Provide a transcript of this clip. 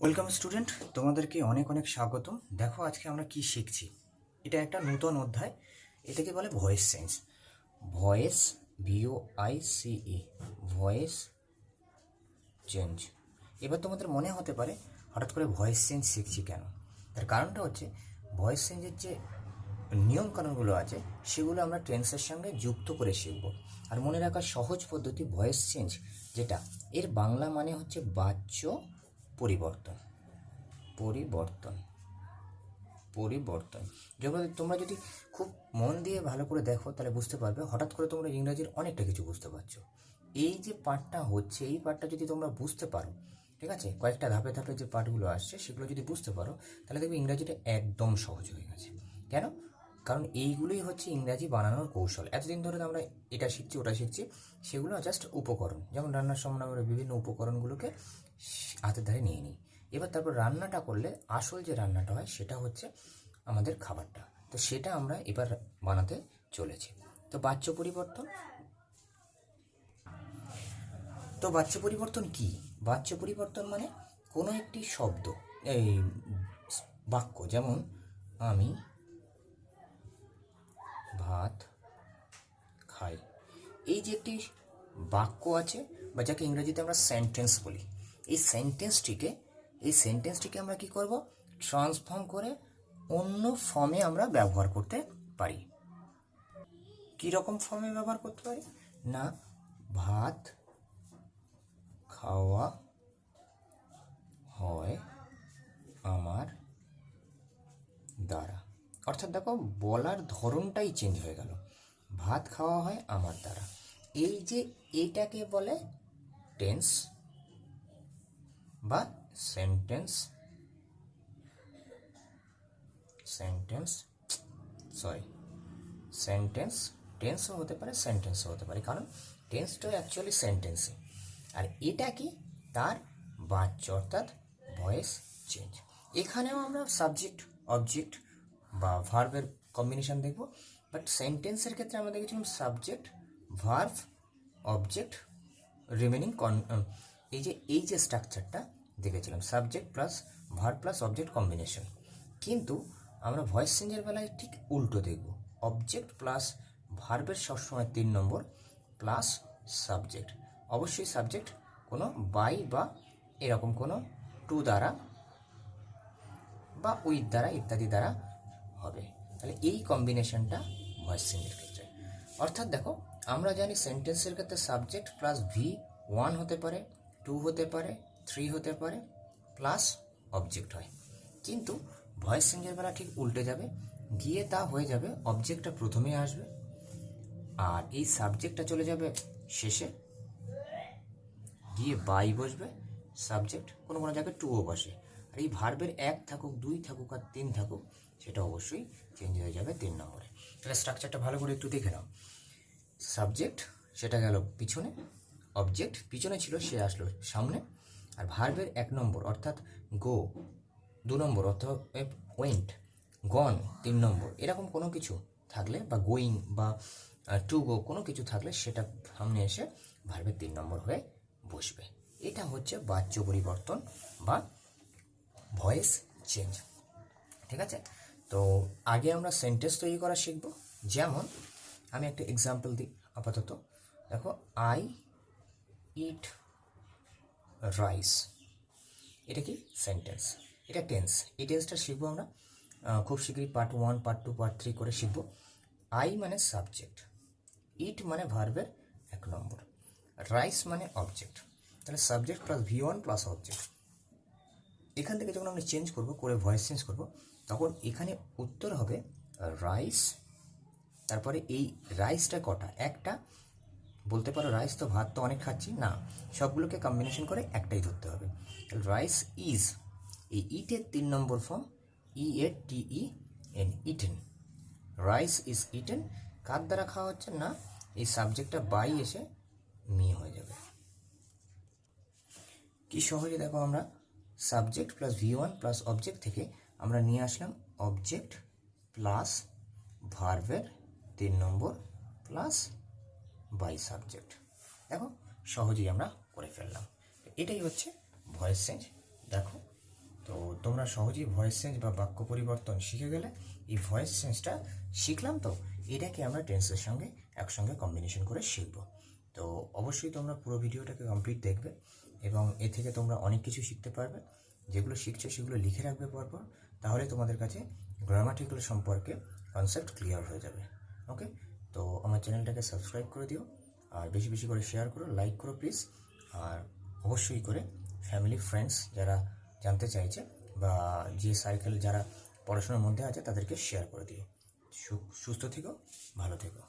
Welcome student তোমাদেরকে অনেক অনেক স্বাগতম। দেখো আজকে আমরা কি শিখছি। এটা একটা নূতন অধ্যায়। এটাকে বলে voice change voice V O I C E voice change এবার তোমাদের মনে হতে পারে, হঠাৎ করে ভয়েস চেঞ্জ শিখছি কেন? তার কারণটা হচ্ছে ভয়েস চেঞ্জের যে নিয়ম কানুনগুলো আছে, সেগুলো আমরা টেন্সের সঙ্গে যুক্ত করে শিখব। আর মনে রাখার সহজ পদ্ধতি ভয়েস চেঞ্জ যেটা, এর বাংলা মানে হচ্ছে বাচ্য পরিবর্তন। পরিবর্তন। পরিবর্তন। যখন তোমরা যদি খুব মন দিয়ে ভালো করে দেখো, তাহলে বুঝতে পারবে হঠাৎ করে তোমরা ইংরাজির অনেকটা কিছু বুঝতে পারছ। এই যে পাঠটা হচ্ছে, এই পাঠটা যদি তোমরা বুঝতে পারো, ঠিক আছে? কয়েকটা ধাপে ধাপে যে পাঠগুলো আসছে, সেগুলো যদি বুঝতে পারো, তাহলে দেখবে ইংরাজিটা একদম সহজ হয়ে গেছে। কেন? কারণ এইগুলোই হচ্ছে ইংরাজি বানানোর কৌশল। এতদিন ধরে আমরা এটা শিখছি, ওটা শিখছি, সেগুলো জাস্ট উপকরণ। যেমন রান্নার সময় আমরা বিভিন্ন উপকরণগুলোকে হাতের ধারে নিয়ে নিই। এবার তারপর রান্নাটা করলে আসল যে রান্নাটা হয়, সেটা হচ্ছে আমাদের খাবারটা। তো সেটা আমরা এবার বানাতে চলেছি। তো বাচ্য পরিবর্তন? তো বাচ্য পরিবর্তন কি? বাচ্য পরিবর্তন মানে কোনো একটি শব্দ, এই বাক্য। যেমন আমি ভাত খাই। এই যে একটি বাক্য আছে, বা যাকে ইংরেজিতে আমরা সেন্টেন্স বলি, এই সেন্টেন্সটিকে এই সেন্টেন্সটিকে আমরা কি করব? ট্রান্সফর্ম করে অন্য ফর্মে আমরা ব্যবহার করতে পারি। কী রকম ফর্মে ব্যবহার করতে পারি? না, ভাত খাওয়া হয় আমার দ্বারা অর্থাৎ দেখো, বলার ধরনটাই চেঞ্জ হয়ে গেল। ভাত খাওয়া হয় আমার দ্বারা। এই যে এইটাকে বলে টেন্স বা সেন্টেন্স সেন্টেন্স সরি সেন্টেন্স টেন্সও হতে পারে সেন্টেন্সও হতে পারে। কারণ টেন্সটা অ্যাকচুয়ালি সেন্টেন্সই আর এটা কি? তার বাচ্য অর্থাৎ ভয়েস চেঞ্জ এখানেও আমরা সাবজেক্ট অবজেক্ট বা ভার্ভের কম্বিনেশন দেখব। বাট সেন্টেন্সের ক্ষেত্রে আমরা দেখেছিলাম সাবজেক্ট ভার্ভ অবজেক্ট রিমেনিং কন এই যে এই যে স্ট্রাকচারটা দেখেছিলাম। Subject plus verb plus object combination কিন্তু আমরা ভয়েস চেঞ্জের বেলায় ঠিক উল্টো দেখব। অবজেক্ট প্লাস ভার্বের সবসময় তিন নম্বর প্লাস সাবজেক্ট অবশ্যই সাবজেক্ট কোনো বাই বা এরকম কোনো টু দ্বারা বা উইথ দ্বারা, ইত্যাদি দ্বারা হবে। তাহলে এই কম্বিনেশনটা ভয়েস চেঞ্জের ক্ষেত্রে। অর্থাৎ দেখো, আমরা জানি সেন্টেন্সের ক্ষেত্রে সাবজেক্ট প্লাস ভি ওয়ান হতে পারে টু হতে পারে থ্রি হতে পারে প্লাস অবজেক্ট হয়। কিন্তু ভয়েস চেঞ্জের বেলা ঠিক উল্টে যাবে, গিয়ে তা হয়ে যাবে অবজেক্টটা প্রথমে আসবে, আর এই সাবজেক্টটা চলে যাবে শেষে। গিয়ে বাই বসবে সাবজেক্ট কোনো কোনো জায়গায় টুও বসে। আর এই ভার্বের এক থাকুক, দুই থাকুক, আর তিন থাকুক সেটা অবশ্যই চেঞ্জ হয়ে যাবে তিন নম্বরে। তাহলে স্ট্রাকচারটা ভালো করে একটু দেখে নাও। সাবজেক্ট সেটা গেল পিছনে। অবজেক্ট পিছনে ছিল, সে আসলো সামনে। আর ভার্বের এক নম্বর, অর্থাৎ গো দু নম্বর অর্থাৎ ওয়েন্ট গন তিন নম্বর। এরকম কোনো কিছু থাকলে বা গোয়িং বা টু গো কোনো কিছু থাকলে সেটা সামনে এসে ভার্বের তিন নম্বর হয়ে বসবে। এটা হচ্ছে বাচ্য পরিবর্তন বা ভয়েস চেঞ্জ ঠিক আছে? তো আগে আমরা সেন্টেন্স তৈরি করা শিখব। যেমন আমি একটা এক্সাম্পল দিই, আপাতত। দেখো আই ইট রাইস এটা কি? সেন্টেন্স এটা টেন্স এই টেন্সটা শিখব আমরা। খুব শীঘ্রই part one part two part three করে শিখব। আই মানে সাবজেক্ট ইট মানে ভার্বের এক নম্বর। রাইস মানে অবজেক্ট তাহলে subject plus V one plus object এখান থেকে যখন আমরা চেঞ্জ করব, করে ভয়েস চেঞ্জ করব, তখন এখানে উত্তর হবে রাইস তারপরে এই রাইসটা কটা? একটা, বলতে পারো রাইস তো ভাত তো অনেক খাচ্ছি, না, সবগুলোকে কম্বিনেশন করে একটাই ধরতে হবে। রাইস ইজ এই ইটের তিন নম্বর form E A T E N eaten rice is eaten কার দ্বারা খাওয়া হচ্ছে না, এই সাবজেক্টটা বাই এসে মি হয়ে যাবে। কি সহজে দেখো আমরা subject plus V one plus object থেকে আমরা নিয়ে আসলাম অবজেক্ট প্লাস ভার্ভের তিন নম্বর প্লাস বাই সাবজেক্ট দেখো, সহজেই আমরা করে ফেললাম। এটাই হচ্ছে ভয়েস চেঞ্জ দেখো, তো তোমরা সহজেই ভয়েস চেঞ্জ বা বাক্য পরিবর্তন শিখে গেলে এই ভয়েস চেঞ্জটা শিখলাম তো, এটাকে আমরা টেন্সের সঙ্গে একসঙ্গে কম্বিনেশন করে শিখব। তো অবশ্যই তোমরা পুরো ভিডিওটাকে কমপ্লিট দেখবে। এবং এ থেকে তোমরা অনেক কিছু শিখতে পারবে। যেগুলো শিখছো, সেগুলো লিখে রাখবে পরপর। তাহলে তোমাদের কাছে গ্রামাটিক্যাল সম্পর্কে কনসেপ্ট ক্লিয়ার হয়ে যাবে। ওকে তো আমার চ্যানেলটাকে সাবস্ক্রাইব করে দিও। আর বেশি বেশি করে শেয়ার করো লাইক করো প্লিজ আর অবশ্যই করে ফ্যামিলি ফ্রেন্ডস যারা জানতে চাইছে বা যে সার্কেল যারা পড়াশোনার মধ্যে আছে, তাদেরকে শেয়ার করে দিও। সুস্থ থেকো, ভালো থেকো।